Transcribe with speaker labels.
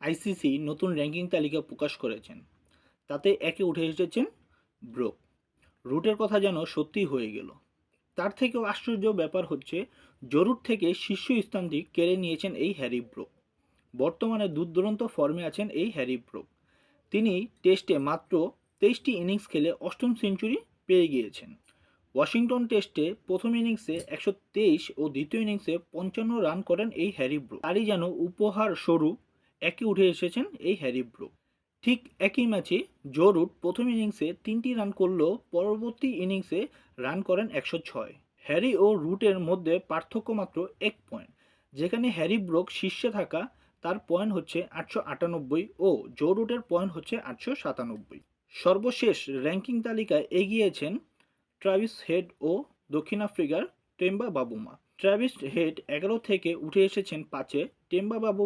Speaker 1: ICC নতুন ranking তালিকা প্রকাশ করেছেন। তাতে একে উঠে এসেছেন ব্রোক। রুটের কথা যেন সত্যি হয়ে গেল। তার থেকেও আশ্চর্য ব্যাপার হচ্ছে, জরুর থেকে শীর্ষ স্থানটি কেড়ে নিয়েছেন এই হ্যারি ব্রোক। বর্তমানে দুর্দান্ত ফর্মে আছেন এই হ্যারি ব্রোক। তিনি টেস্টে মাত্র তেইশটি ইনিংস খেলে অষ্টম সেঞ্চুরি পেয়ে গিয়েছেন। ওয়াশিংটন টেস্টে প্রথম ইনিংসে একশো তেইশ ও দ্বিতীয় ইনিংসে পঞ্চান্ন রান করেন এই হ্যারি ব্রুক। তারই যেন উপহার স্বরূপ একে উঠে এসেছেন এই হ্যারি ব্রুক ঠিক একই ম্যাচে জো রুট প্রথম ইনিংসে তিনটি রান করলেও পরবর্তী ইনিংসে রান করেন একশো ছয়। হ্যারি ও রুটের মধ্যে পার্থক্য মাত্র এক পয়েন্ট, যেখানে হ্যারি ব্রোক শীর্ষে থাকা তার পয়েন্ট হচ্ছে আটশো আটানব্বই ও জো রুটের পয়েন্ট হচ্ছে আটশো সাতানব্বই। সর্বশেষ র্যাঙ্কিং তালিকায় এগিয়েছেন ট্রাভিস হেড ও দক্ষিণ আফ্রিকার টেম্বা বাবুমা। ট্রাভিস হেড এগারো থেকে উঠে এসেছেন পাঁচে, টেম্বা বাবু